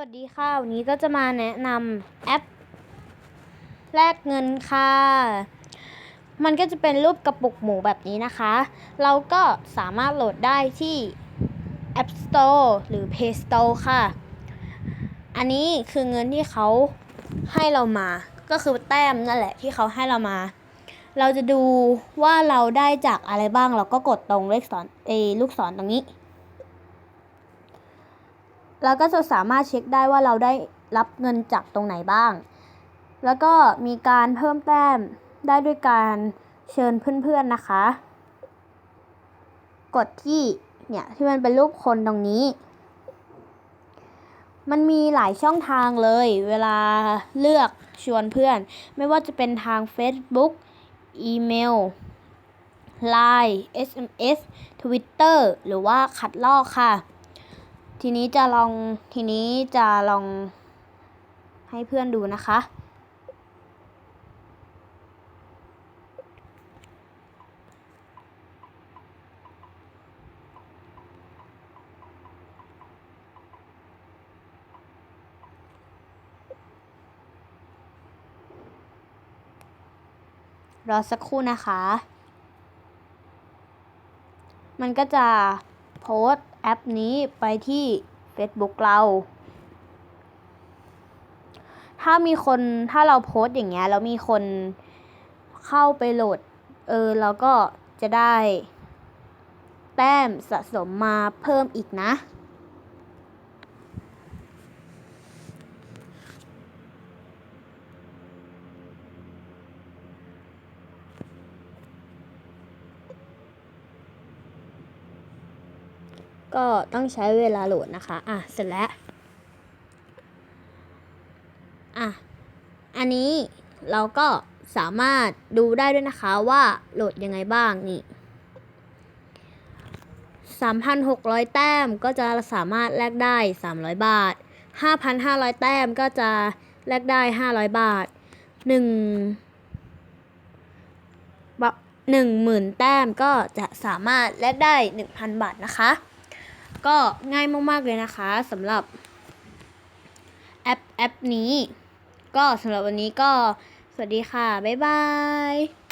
วัสดีค่ะ วันนี้ก็จะมาแนะนำแอปแลกเงินค่ะ มันก็จะเป็นรูปกระปุกหมูแบบนี้นะคะ เราก็สามารถโหลดได้ที่ App Store หรือ Play Store ค่ะ อันนี้คือเงินที่เขาให้เรามา ก็คือแต้มนั่นแหละที่เขาให้เรามา เราจะดูว่าเราได้จากอะไรบ้าง เราก็กดตรงเลขศรเอลูกศรตรงนี้ เราก็จะสามารถเช็คได้ว่าเราได้รับเงินจากตรงไหนบ้าง แล้วก็มีการเพิ่มแต้มได้ด้วยการเชิญเพื่อนๆนะคะ กดที่เนี่ยที่มันเป็นรูปคนตรงนี้ มันมีหลายช่องทางเลย เวลาเลือกชวนเพื่อน ไม่ว่าจะเป็นทาง Facebook อีเมล Line SMS Twitter หรือว่าคัดลอกค่ะ ทีนี้จะลองทีนี้จะลองให้เพื่อนดูนะคะ รอสักครู่นะคะ มันก็จะโพสต์ แอปนี้ไปที่ Facebook เรา ถ้ามีคนถ้าเราโพสต์อย่างเงี้ยแล้วมีคนเข้าไปโหลด เออเราก็จะได้ แต้มสะสมมาเพิ่มอีกนะ ก็ต้องใช้เวลาโหลดนะคะ อะ เสร็จแล้ว อะ อันนี้เราก็สามารถดูได้ด้วยนะคะว่าโหลดยังไงบ้างนี่3,600 แต้มก็จะสามารถแลกได้ 300 บาท 5,500 แต้มก็จะแลกได้ 500 บาท 1 10,000 แต้มก็จะสามารถแลกได้ 1,000 บาทนะคะ ก็ง่ายมาก ๆ เลยนะคะสำหรับแอปแอปนี้ ก็สำหรับวันนี้ก็สวัสดีค่ะ บ๊ายบาย